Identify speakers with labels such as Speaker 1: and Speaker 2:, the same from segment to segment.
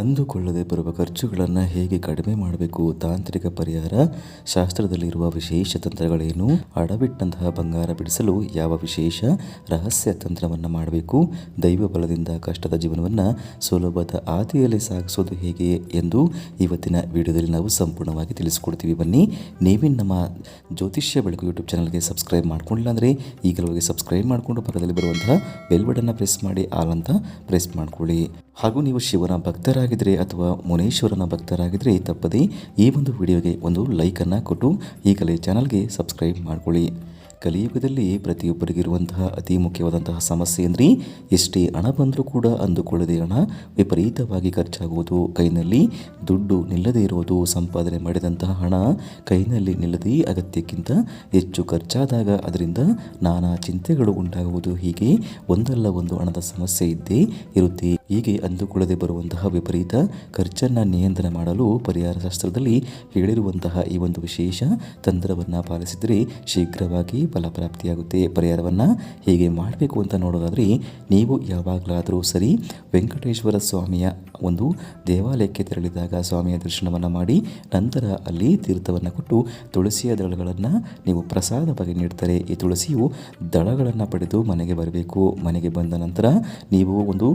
Speaker 1: ಅಂದುಕೊಳ್ಳದೆ ಬರುವ ಖರ್ಚುಗಳನ್ನು ಹೇಗೆ ಕಡಿಮೆ ಮಾಡಬೇಕು? ತಾಂತ್ರಿಕ ಪರಿಹಾರ? ಶಾಸ್ತ್ರದಲ್ಲಿರುವ ವಿಶೇಷ ತಂತ್ರಗಳೇನು? ಅಡವಿಟ್ಟಂತಹ ಬಂಗಾರ ಬಿಡಿಸಲು ಯಾವ ವಿಶೇಷ ರಹಸ್ಯ ತಂತ್ರವನ್ನು ಮಾಡಬೇಕು? ದೈವ ಬಲದಿಂದ ಕಷ್ಟದ ಜೀವನವನ್ನು ಸುಲಭದ ಆದಿಯಲ್ಲಿ ಸಾಗಿಸೋದು ಹೇಗೆ ಎಂದು ಇವತ್ತಿನ ವಿಡಿಯೋದಲ್ಲಿ ನಾವು ಸಂಪೂರ್ಣವಾಗಿ ತಿಳಿಸಿಕೊಡ್ತೀವಿ. ಬನ್ನಿ, ನೀವಿನ ನಮ್ಮ ಜ್ಯೋತಿಷ್ಯ ಬೆಳಕು ಯೂಟ್ಯೂಬ್ ಚಾನಲ್ಗೆ ಸಬ್ಸ್ಕ್ರೈಬ್ ಮಾಡ್ಕೊಂಡಿಲ್ಲ ಅಂದರೆ ಈಗಲೂ ಸಬ್ಸ್ಕ್ರೈಬ್ ಮಾಡಿಕೊಂಡು ಪಕ್ಕದಲ್ಲಿ ಬರುವಂತಹ ಬೆಲ್ ಬಟನ್ನ ಪ್ರೆಸ್ ಮಾಡಿ, ಆಲ್ ಅಂತ ಪ್ರೆಸ್ ಮಾಡ್ಕೊಳ್ಳಿ. ಹಾಗೂ ನೀವು ಶಿವನ ಭಕ್ತರಾಗಿದ್ದರೆ ಅಥವಾ ಮುನೇಶ್ವರನ ಭಕ್ತರಾಗಿದ್ದರೆ ತಪ್ಪದೇ ಈ ಒಂದು ವಿಡಿಯೋಗೆ ಒಂದು ಲೈಕನ್ನು ಕೊಟ್ಟು ಈಗಲೇ ಚಾನಲ್ಗೆ ಸಬ್ಸ್ಕ್ರೈಬ್ ಮಾಡ್ಕೊಳ್ಳಿ. ಕಲಿಯುಗದಲ್ಲಿ ಪ್ರತಿಯೊಬ್ಬರಿಗಿರುವಂತಹ ಅತಿ ಮುಖ್ಯವಾದಂತಹ ಸಮಸ್ಯೆ ಅಂದರೆ ಎಷ್ಟೇ ಹಣ ಬಂದರೂ ಕೂಡ ಅಂದುಕೊಳ್ಳದೆ ಹಣ ವಿಪರೀತವಾಗಿ ಖರ್ಚಾಗುವುದು. ಕೈನಲ್ಲಿ ದುಡ್ಡು ನಿಲ್ಲದೇ ಇರುವುದು ಸಂಪಾದನೆ ಮಾಡಿದಂತಹ ಹಣ ಕೈನಲ್ಲಿ ನಿಲ್ಲದೆ ಅಗತ್ಯಕ್ಕಿಂತ ಹೆಚ್ಚು ಖರ್ಚಾದಾಗ ಅದರಿಂದ ನಾನಾ ಚಿಂತೆಗಳು ಉಂಟಾಗುವುದು. ಹೀಗೆ ಒಂದಲ್ಲ ಒಂದು ಹಣದ ಸಮಸ್ಯೆ ಇದ್ದೇ ಇರುತ್ತೆ. ಹೀಗೆ ಅಂದುಕೊಳ್ಳದೆ ಬರುವಂತಹ ವಿಪರೀತ ಖರ್ಚನ್ನು ನಿಯಂತ್ರಣ ಮಾಡಲು ಪರಿಹಾರ ಶಾಸ್ತ್ರದಲ್ಲಿ ಹೇಳಿರುವಂತಹ ಈ ಒಂದು ವಿಶೇಷ ತಂತ್ರವನ್ನು ಪಾಲಿಸಿದರೆ ಶೀಘ್ರವಾಗಿ ಫಲಪ್ರಾಪ್ತಿಯಾಗುತ್ತೆ. ಪರಿಹಾರವನ್ನು ಹೇಗೆ ಮಾಡಬೇಕು ಅಂತ ನೋಡೋದಾದರೆ ನೀವು ಯಾವಾಗಲಾದರೂ ಸರಿ ವೆಂಕಟೇಶ್ವರ ಸ್ವಾಮಿಯ ಒಂದು ದೇವಾಲಯಕ್ಕೆ ತೆರಳಿದಾಗ ಸ್ವಾಮಿಯ ದರ್ಶನವನ್ನು ಮಾಡಿ ನಂತರ ಅಲ್ಲಿ ತೀರ್ಥವನ್ನು ಕೊಟ್ಟು ತುಳಸಿಯ ದಳಗಳನ್ನು ನೀವು ಪ್ರಸಾದವಾಗಿ ನೀಡ್ತಾರೆ. ಈ ತುಳಸಿಯು ದಳಗಳನ್ನು ಪಡೆದು ಮನೆಗೆ ಬರಬೇಕು. ಮನೆಗೆ ಬಂದ ನಂತರ ನೀವು ಒಂದು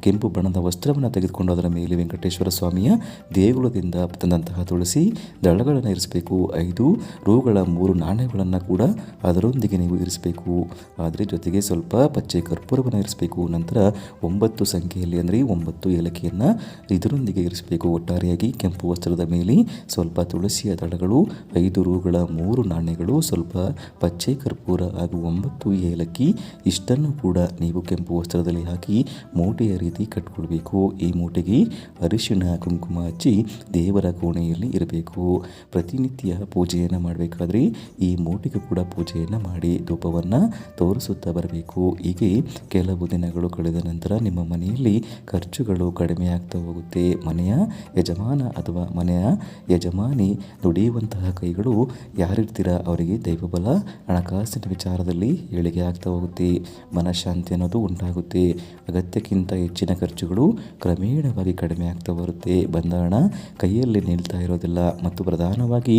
Speaker 1: ಕೆಂಪು ಬಣ್ಣದ ವಸ್ತ್ರವನ್ನು ತೆಗೆದುಕೊಂಡು ಅದರ ಮೇಲೆ ವೆಂಕಟೇಶ್ವರ ಸ್ವಾಮಿಯ ದೇಗುಲದಿಂದ ತಂದಂತಹ ತುಳಸಿ ದಳಗಳನ್ನು ಇರಿಸಬೇಕು. ಐದು ರೂಗಳ ಮೂರು ನಾಣ್ಯಗಳನ್ನು ಕೂಡ ಅದರೊಂದಿಗೆ ನೀವು ಇರಿಸಬೇಕು. ಆದರೆ ಜೊತೆಗೆ ಸ್ವಲ್ಪ ಪಚ್ಚೆ ಕರ್ಪೂರವನ್ನು ಇರಿಸಬೇಕು. ನಂತರ ಒಂಬತ್ತು ಸಂಖ್ಯೆಯಲ್ಲಿ ಅಂದರೆ ಒಂಬತ್ತು ಏಲಕ್ಕಿಯನ್ನು ಇದರೊಂದಿಗೆ ಇರಿಸಬೇಕು. ಒಟ್ಟಾರೆಯಾಗಿ ಕೆಂಪು ವಸ್ತ್ರದ ಮೇಲೆ ಸ್ವಲ್ಪ ತುಳಸಿಯ ದಳಗಳು, ಐದು ರೂಗಳ ಮೂರು ನಾಣ್ಯಗಳು, ಸ್ವಲ್ಪ ಪಚ್ಚೆ ಕರ್ಪೂರ ಹಾಗೂ ಒಂಬತ್ತು ಏಲಕ್ಕಿ ಇಷ್ಟನ್ನು ಕೂಡ ನೀವು ಕೆಂಪು ವಸ್ತ್ರದಲ್ಲಿ ಹಾಕಿ ಮೂಟೆಯ ರೀತಿ ಕಟ್ಕೊಳ್ಬೇಕು. ಈ ಮೂಟೆಗೆ ಅರಿಶಿಣ, ಕುಂಕುಮ ಹಚ್ಚಿ ದೇವರ ಕೋಣೆಯಲ್ಲಿ ಇರಬೇಕು. ಪ್ರತಿನಿತ್ಯ ಪೂಜೆಯನ್ನು ಮಾಡಬೇಕಾದ್ರೆ ಈ ಮೂಟೆಗೆ ಕೂಡ ಪೂಜೆಯನ್ನು ಮಾಡಿ ಧೂಪವನ್ನು ತೋರಿಸುತ್ತಾ ಬರಬೇಕು. ಹೀಗೆ ಕೆಲವು ದಿನಗಳು ಕಳೆದ ನಂತರ ನಿಮ್ಮ ಮನೆಯಲ್ಲಿ ಖರ್ಚುಗಳು ಕಡಿಮೆ ಆಗ್ತಾ ಹೋಗುತ್ತೆ. ಮನೆಯ ಯಜಮಾನ ಅಥವಾ ಮನೆಯ ಯಜಮಾನಿ ದುಡಿಯುವಂತಹ ಕೈಗಳು ಯಾರಿರ್ತೀರ ಅವರಿಗೆ ದೈವಬಲ, ಹಣಕಾಸಿನ ವಿಚಾರದಲ್ಲಿ ಏಳಿಗೆ ಆಗ್ತಾ ಹೋಗುತ್ತೆ. ಮನಃಶಾಂತಿ ಅನ್ನೋದು ಉಂಟಾಗುತ್ತೆ. ಅಗತ್ಯಕ್ಕಿಂತ ಹೆಚ್ಚಿನ ಖರ್ಚುಗಳು ಕ್ರಮೇಣವಾಗಿ ಕಡಿಮೆ ಆಗ್ತಾ ಬರುತ್ತೆ. ಬಂದ ಹಣ ಕೈಯಲ್ಲಿ ನಿಲ್ತಾ ಇರೋದಿಲ್ಲ. ಮತ್ತು ಪ್ರಧಾನವಾಗಿ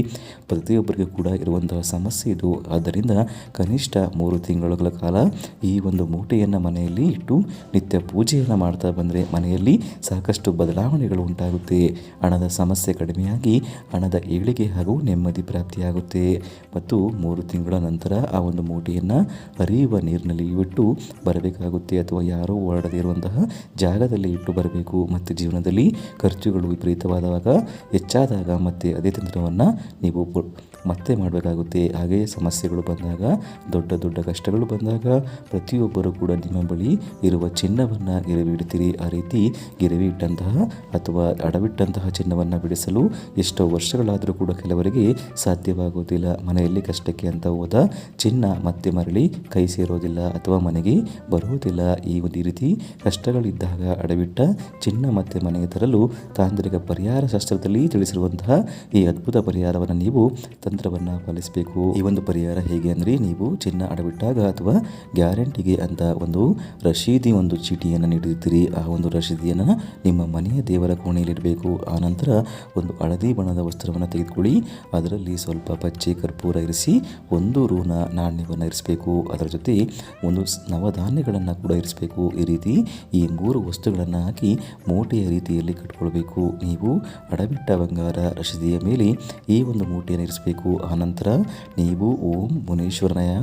Speaker 1: ಪ್ರತಿಯೊಬ್ಬರಿಗೂ ಕೂಡ ಇರುವಂತಹ ಸಮಸ್ಯೆ ಇದು. ಆದ್ದರಿಂದ ಕನಿಷ್ಠ ಮೂರು ತಿಂಗಳುಗಳ ಕಾಲ ಈ ಒಂದು ಮೂಟೆಯನ್ನು ಮನೆಯಲ್ಲಿ ಇಟ್ಟು ನಿತ್ಯ ಪೂಜೆಯನ್ನು ಮಾಡ್ತಾ ಬಂದರೆ ಮನೆಯಲ್ಲಿ ಸಾಕಷ್ಟು ಬದಲಾವಣೆಗಳು ಉಂಟಾಗುತ್ತೆ. ಹಣದ ಸಮಸ್ಯೆ ಕಡಿಮೆಯಾಗಿ ಹಣದ ಏಳಿಗೆ ಹಾಗೂ ನೆಮ್ಮದಿ ಪ್ರಾಪ್ತಿಯಾಗುತ್ತೆ. ಮತ್ತು ಮೂರು ತಿಂಗಳ ನಂತರ ಆ ಒಂದು ಮೂಟೆಯನ್ನು ಹರಿಯುವ ನೀರಿನಲ್ಲಿ ಇಟ್ಟು ಬರಬೇಕಾಗುತ್ತೆ. ಅಥವಾ ಯಾರೋ ಓಡಾಡದೇ ಇರುವಂತಹ ಜಾಗದಲ್ಲಿ ಇಟ್ಟು ಬರಬೇಕು ಮತ್ತು ಜೀವನದಲ್ಲಿ ಖರ್ಚುಗಳು ವಿಪರೀತವಾದಾಗ ಹೆಚ್ಚಾದಾಗ ಮತ್ತೆ ಅದೇ ತಂತ್ರವನ್ನು ನೀವು ಮತ್ತೆ ಮಾಡಬೇಕಾಗುತ್ತೆ. ಹಾಗೆಯೇ ಸಮಸ್ಯೆಗಳು ಬಂದಾಗ, ದೊಡ್ಡ ದೊಡ್ಡ ಕಷ್ಟಗಳು ಬಂದಾಗ ಪ್ರತಿಯೊಬ್ಬರು ಕೂಡ ನಿಮ್ಮ ಬಳಿ ಇರುವ ಚಿನ್ನವನ್ನು ಗಿರವಿ ಇಡ್ತೀರಿ ಆ ರೀತಿ ಗೆರವಿ ಇಟ್ಟಂತಹ ಅಥವಾ ಅಡವಿಟ್ಟಂತಹ ಚಿನ್ನವನ್ನು ಬಿಡಿಸಲು ಎಷ್ಟೋ ವರ್ಷಗಳಾದರೂ ಕೂಡ ಕೆಲವರಿಗೆ ಸಾಧ್ಯವಾಗುವುದಿಲ್ಲ. ಮನೆಯಲ್ಲಿ ಕಷ್ಟಕ್ಕೆ ಅಂತ ಹೋದ ಚಿನ್ನ ಮತ್ತೆ ಮರಳಿ ಕೈ ಸೇರೋದಿಲ್ಲ ಅಥವಾ ಮನೆಗೆ ಬರುವುದಿಲ್ಲ. ಈ ಒಂದು ರೀತಿ ಕಷ್ಟಗಳಿದ್ದಾಗ ಅಡವಿಟ್ಟ ಚಿನ್ನ ಮತ್ತೆ ಮನೆಗೆ ತರಲು ತಾಂತ್ರಿಕ ಪರಿಹಾರ ಶಾಸ್ತ್ರದಲ್ಲಿ ತಿಳಿಸಿರುವಂತಹ ಈ ಅದ್ಭುತ ಪರಿಹಾರವನ್ನು ನೀವು ತಂತ್ರವನ್ನು ಪಾಲಿಸಬೇಕು. ಈ ಒಂದು ಪರಿಹಾರ ಹೇಗೆ ಅಂದರೆ ನೀವು ಚಿನ್ನ ಅಡವಿಟ್ಟಾಗ ಅಥವಾ ಗ್ಯಾರಂಟಿಗೆ ಅಂತ ಒಂದು ರಶೀದಿ ಒಂದು ಚೀಟಿಯನ್ನು ನೀಡಿರ್ತೀರಿ. ಆ ಒಂದು ರಶೀದಿಯನ್ನು ನಿಮ್ಮ ಮನೆಯ ದೇವರ ಕೋಣೆಯಲ್ಲಿ ಇಡಬೇಕು ಆ ನಂತರ ಒಂದು ಹಳದಿ ಬಣ್ಣದ ವಸ್ತ್ರವನ್ನು ತೆಗೆದುಕೊಳ್ಳಿ. ಅದರಲ್ಲಿ ಸ್ವಲ್ಪ ಪಚ್ಚೆ, ಕರ್ಪೂರ ಇರಿಸಿ ಒಂದು ರೂನ ನಾಣ್ಯವನ್ನು ಇರಿಸಬೇಕು. ಅದರ ಜೊತೆ ಒಂದು ನವಧಾನ್ಯಗಳನ್ನು ಕೂಡ ಇರಿಸಬೇಕು. ಈ ರೀತಿ ಈ ಮೂರು ವಸ್ತುಗಳನ್ನು ಹಾಕಿ ಮೂಟೆಯ ರೀತಿಯಲ್ಲಿ ಕಟ್ಕೊಳ್ಬೇಕು. ನೀವು ಅಡವಿಟ್ಟ ಬಂಗಾರ ರಶೀದಿಯ ಮೇಲೆ ಈ ಒಂದು ಮೂಟೆಯನ್ನು ಇರಿಸಬೇಕು. ಆನಂತರ ನೀವು ಓಂ ಮುನೇಶ್ವರನಯ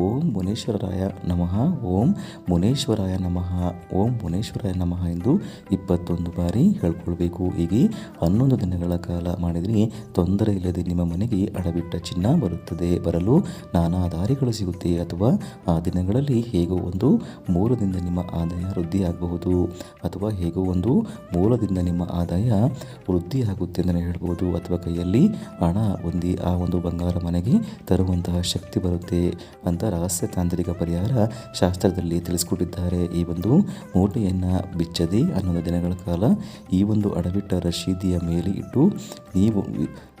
Speaker 1: ಓಂ ಮುನೇಶ್ವರಾಯ ನಮಃ. ಓಂ ಮುನೇಶ್ವರಾಯ ನಮಃ. ಓಂ ಮುನೇಶ್ವರಾಯ ನಮಃ ಎಂದು ಇಪ್ಪತ್ತೊಂದು ಬಾರಿ ಹೇಳ್ಕೊಳ್ಬೇಕು. ಹೀಗೆ ಹನ್ನೊಂದು ದಿನಗಳ ಕಾಲ ಮಾಡಿದರೆ ತೊಂದರೆ ಇಲ್ಲದೆ ನಿಮ್ಮ ಮನೆಗೆ ಅಡವಿಟ್ಟ ಚಿನ್ನ ಬರುತ್ತದೆ. ಬರಲು ನಾನಾ ದಾರಿಗಳು ಸಿಗುತ್ತೆ. ಅಥವಾ ಆ ದಿನಗಳಲ್ಲಿ ಹೇಗೋ ಒಂದು ಮೂಲದಿಂದ ನಿಮ್ಮ ಆದಾಯ ವೃದ್ಧಿಯಾಗಬಹುದು ಅಥವಾ ಹೇಗೋ ಒಂದು ಮೂಲದಿಂದ ನಿಮ್ಮ ಆದಾಯ ವೃದ್ಧಿ ಆಗುತ್ತೆ ಅಂತಲೇ ಹೇಳ್ಬೋದು. ಅಥವಾ ಕೈಯಲ್ಲಿ ಹಣ ಹೊಂದಿ ಆ ಒಂದು ಬಂಗಾರ ಮನೆಗೆ ತರುವಂತಹ ಶಕ್ತಿ ಬರುತ್ತೆ ಅಂತ ರಹಸ್ಯ ತಾಂತ್ರಿಕ ಪರಿಹಾರ ಶಾಸ್ತ್ರದಲ್ಲಿ ತಿಳಿಸ್ಕೊಟ್ಟಿದ್ದಾರೆ. ಈ ಒಂದು ಮೂಟೆಯನ್ನು ಬಿಚ್ಚದೆ ಹನ್ನೊಂದು ದಿನಗಳ ಕಾಲ ಈ ಒಂದು ಅಡವಿಟ್ಟ ರಶೀದಿಯ ಮೇಲೆ ಇಟ್ಟು ನೀವು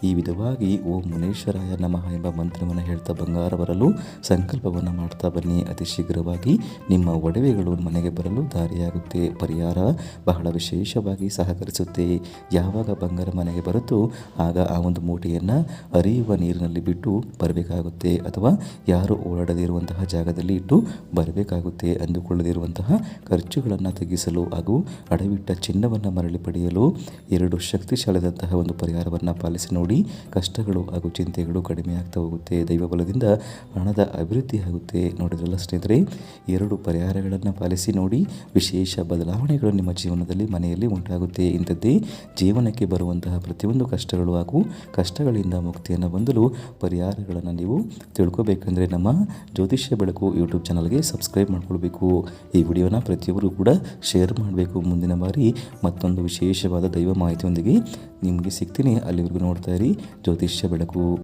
Speaker 1: ಈ ವಿಧವಾಗಿ ಓಂ ಮುನೇಶ್ವರಾಯ ನಮಃ ಎಂಬ ಮಂತ್ರವನ್ನು ಹೇಳ್ತಾ ಬಂಗಾರ ಬರಲು, ಸಂಕಲ್ಪವನ್ನು ಮಾಡ್ತಾ ಬನ್ನಿ. ಅತಿ ಶೀಘ್ರವಾಗಿ ನಿಮ್ಮ ಒಡವೆಗಳು ಮನೆಗೆ ಬರಲು ದಾರಿಯಾಗುತ್ತೆ. ಪರಿಹಾರ ಬಹಳ ವಿಶೇಷವಾಗಿ ಸಹಕರಿಸುತ್ತೆ. ಯಾವಾಗ ಬಂಗಾರ ಮನೆಗೆ ಬರುತ್ತೋ ಆಗ ಆ ಒಂದು ಮೂಟೆಯನ್ನು ಅರಿಯುವ ನೀರಿನಲ್ಲಿ ಬಿಟ್ಟು ಬರಬೇಕಾಗುತ್ತೆ. ಅಥವಾ ಯಾರು ಓಡಾಡದೇ ಇರುವಂತಹ ಜಾಗದಲ್ಲಿ ಇಟ್ಟು ಬರಬೇಕಾಗುತ್ತೆ ಅಂದುಕೊಳ್ಳದಿರುವಂತಹ ಖರ್ಚುಗಳನ್ನು ತಗ್ಗಿಸಲು ಹಾಗೂ ಅಡವಿಟ್ಟ ಚಿನ್ನವನ್ನು ಮರಳಿ ಪಡೆಯಲು ಎರಡು ಶಕ್ತಿಶಾಲಿದಂತಹ ಒಂದು ಪರಿಹಾರವನ್ನು ಪಾಲಿಸಿ ನೋಡಿ ಕಷ್ಟಗಳು ಹಾಗೂ ಚಿಂತೆಗಳು ಕಡಿಮೆ ಆಗ್ತಾ ಹೋಗುತ್ತೆ. ದೈವ ಬಲದಿಂದ ಹಣದ ಅಭಿವೃದ್ಧಿ ಆಗುತ್ತೆ. ನೋಡಿದ್ರಲ್ಲ ಸ್ನೇಹಿತರೆ, ಎರಡು ಪರಿಹಾರಗಳನ್ನು ಪಾಲಿಸಿ ನೋಡಿ ವಿಶೇಷ ಬದಲಾವಣೆಗಳು ನಿಮ್ಮ ಜೀವನದಲ್ಲಿ ಮನೆಯಲ್ಲಿ ಉಂಟಾಗುತ್ತೆ. ಇಂಥದ್ದೇ ಜೀವನಕ್ಕೆ ಬರುವಂತಹ ಪ್ರತಿಯೊಂದು ಕಷ್ಟಗಳು ಹಾಗೂ ಕಷ್ಟಗಳಿಂದ ಮುಕ್ತಿಯನ್ನು ಹೊಂದಲು ಪರಿಹಾರಗಳನ್ನು ನೀವು ತಿಳ್ಕೊಬೇಕಂದರೆ ನಮ್ಮ ಜ್ಯೋತಿಷ್ಯ ಬೆಳಕು ಯೂಟ್ಯೂಬ್ ಚಾನಲ್ಗೆ ಸಬ್ಸ್ಕ್ರೈಬ್ ಮಾಡ್ಕೊಳ್ಬೇಕು. ಈ ವಿಡಿಯೋನ ಪ್ರತಿಯೊಬ್ಬರು ಕೂಡ ಶೇರ್ ಮಾಡಬೇಕು ಮುಂದಿನ ಬಾರಿ. ಮತ್ತೊಂದು ವಿಶೇಷವಾದ ದೈವ ಮಾಹಿತಿಯೊಂದಿಗೆ ನಿಮಗೆ ಸಿಗ್ತೀನಿ. ಅಲ್ಲಿವರೆಗೂ ನೋಡ್ತಾ ಇರಿ ಜ್ಯೋತಿಷ್ಯ ಬೆಳಕು.